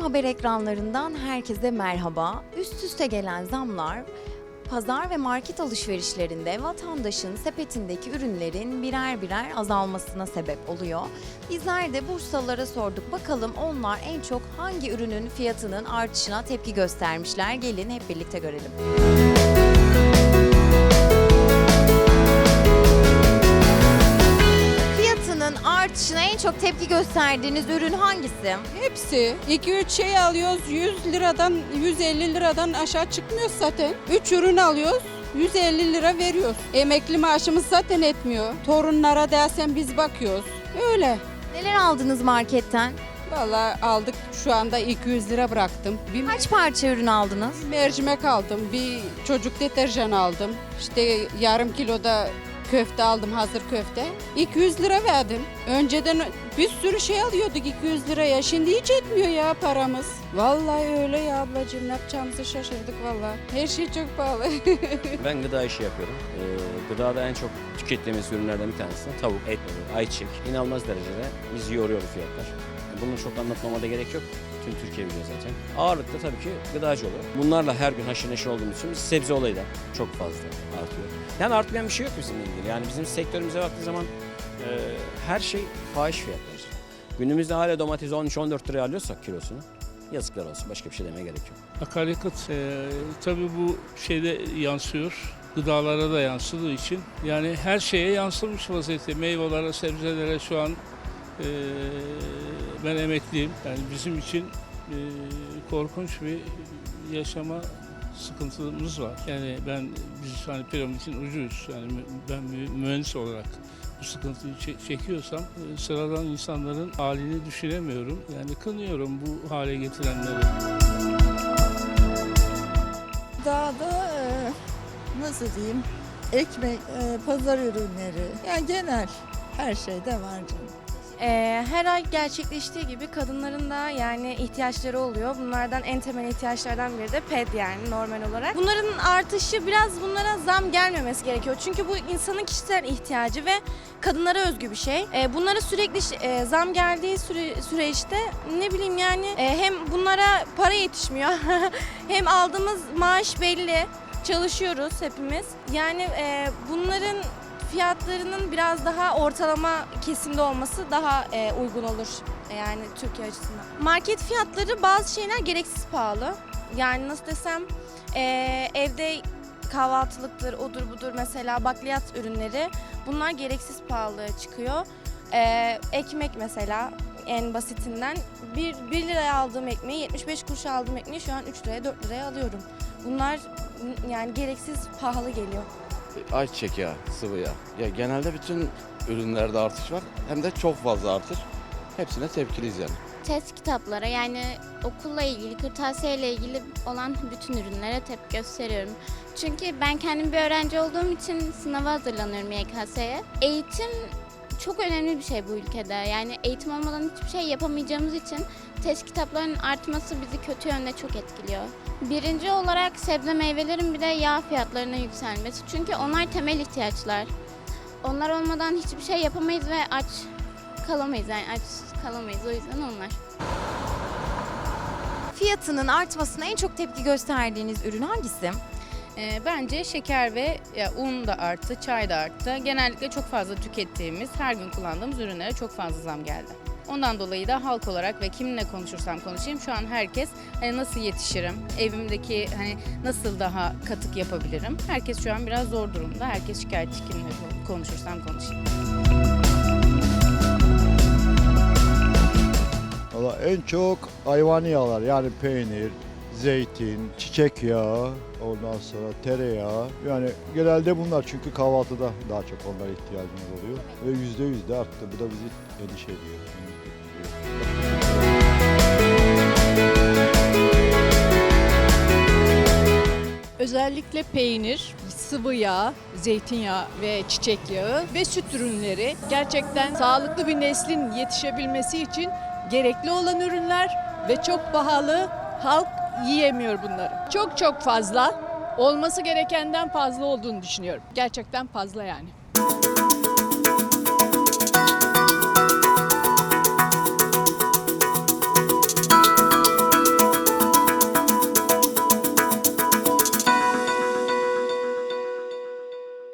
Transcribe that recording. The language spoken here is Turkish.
Haber ekranlarından herkese merhaba. Üst üste gelen zamlar pazar ve market alışverişlerinde vatandaşın sepetindeki ürünlerin birer birer azalmasına sebep oluyor. Bizler de Bursalılara sorduk. Bakalım onlar en çok hangi ürünün fiyatının artışına tepki göstermişler? Gelin hep birlikte görelim. Fiyatının artışına en çok tepki gösterdiğiniz ürün hangisi? Hepsi 2-3 şey alıyoruz 100 liradan 150 liradan aşağı çıkmıyor zaten. 3 ürün alıyoruz 150 lira veriyoruz. Emekli maaşımız zaten etmiyor. Torunlara dersen biz bakıyoruz. Öyle. Neler aldınız marketten? Vallahi aldık şu anda 200 lira bıraktım. Bir Kaç parça ürün aldınız? mercimek aldım, bir çocuk deterjan aldım. İşte yarım kiloda köfte aldım, hazır köfte. 200 lira verdim. Önceden bir sürü şey alıyorduk 200 liraya. Şimdi hiç etmiyor ya paramız. Vallahi öyle ya ablacığım. Ne yapacağımızı şaşırdık vallahi. Her şey çok pahalı. Ben gıda işi yapıyorum. Ee, gıdada en çok tükettiğimiz ürünlerden bir tanesi tavuk, et, ayçiçek. İnanılmaz derecede bizi yoruyor fiyatlar. Bunu çok anlatmama da gerek yok. Tüm Türkiye biliyor zaten. Ağırlıkta tabii ki gıdacı oluyor. Bunlarla her gün haşır neşir olduğumuz için sebze olayı da çok fazla artıyor. Yani artmayan bir şey yok bizimle ilgili. Yani bizim sektörümüze baktığı zaman e, her şey fahiş fiyatlar. Günümüzde hala domates 13-14 liraya alıyorsak kilosunu yazıklar olsun. Başka bir şey demeye gerek yok. Akaryakıt e, tabii bu şeyde yansıyor. Gıdalara da yansıdığı için yani her şeye yansımış vaziyette. Meyvelere, sebzelere şu an e, ben emekliyim. Yani bizim için e, korkunç bir yaşama sıkıntımız var. Yani ben biz hani piramidin ucuyuz. Yani ben mü- mühendis olarak bu sıkıntıyı çe- çekiyorsam e, sıradan insanların halini düşünemiyorum. Yani kınıyorum bu hale getirenleri. Daha da e, nasıl diyeyim ekmek, e, pazar ürünleri yani genel her şeyde var canım. Ee, her ay gerçekleştiği gibi kadınların da yani ihtiyaçları oluyor. Bunlardan en temel ihtiyaçlardan biri de ped yani normal olarak. Bunların artışı biraz bunlara zam gelmemesi gerekiyor. Çünkü bu insanın kişisel ihtiyacı ve kadınlara özgü bir şey. Ee, bunlara sürekli e, zam geldiği süre, süreçte ne bileyim yani e, hem bunlara para yetişmiyor hem aldığımız maaş belli. Çalışıyoruz hepimiz. Yani e, bunların fiyatlarının biraz daha ortalama kesimde olması daha e, uygun olur yani Türkiye açısından. Market fiyatları bazı şeyler gereksiz pahalı. Yani nasıl desem e, evde kahvaltılıktır, odur budur mesela bakliyat ürünleri bunlar gereksiz pahalı çıkıyor. E, ekmek mesela en basitinden 1, 1 liraya aldığım ekmeği 75 kuruşa aldığım ekmeği şu an 3 liraya 4 liraya alıyorum. Bunlar yani gereksiz pahalı geliyor. Ayçiçek yağı, sıvı yağ. Ya genelde bütün ürünlerde artış var. Hem de çok fazla artış. Hepsine tepkiliyiz yani. test kitaplara yani okulla ilgili, kırtasiyeyle ilgili olan bütün ürünlere tepki gösteriyorum. Çünkü ben kendim bir öğrenci olduğum için sınava hazırlanıyorum YKS'ye. Eğitim çok önemli bir şey bu ülkede. Yani eğitim olmadan hiçbir şey yapamayacağımız için test kitaplarının artması bizi kötü yönde çok etkiliyor. Birinci olarak sebze meyvelerin bir de yağ fiyatlarının yükselmesi. Çünkü onlar temel ihtiyaçlar. Onlar olmadan hiçbir şey yapamayız ve aç kalamayız yani aç kalamayız o yüzden onlar. Fiyatının artmasına en çok tepki gösterdiğiniz ürün hangisi? Ee, bence şeker ve ya, un da arttı, çay da arttı. Genellikle çok fazla tükettiğimiz, her gün kullandığımız ürünlere çok fazla zam geldi. Ondan dolayı da halk olarak ve kiminle konuşursam konuşayım şu an herkes hani nasıl yetişirim, evimdeki hani nasıl daha katık yapabilirim. Herkes şu an biraz zor durumda. Herkes şikayetçi kiminle konuşursam konuşayım. Valla en çok hayvani yağlar yani peynir, zeytin, çiçek yağı, ondan sonra tereyağı. Yani genelde bunlar çünkü kahvaltıda daha çok onlar ihtiyacımız oluyor. Ve yüzde yüz de arttı. Bu da bizi endişe ediyor. Özellikle peynir, sıvı yağ, zeytinyağı ve çiçek yağı ve süt ürünleri gerçekten sağlıklı bir neslin yetişebilmesi için gerekli olan ürünler ve çok pahalı. Halk yiyemiyor bunları. Çok çok fazla olması gerekenden fazla olduğunu düşünüyorum. Gerçekten fazla yani.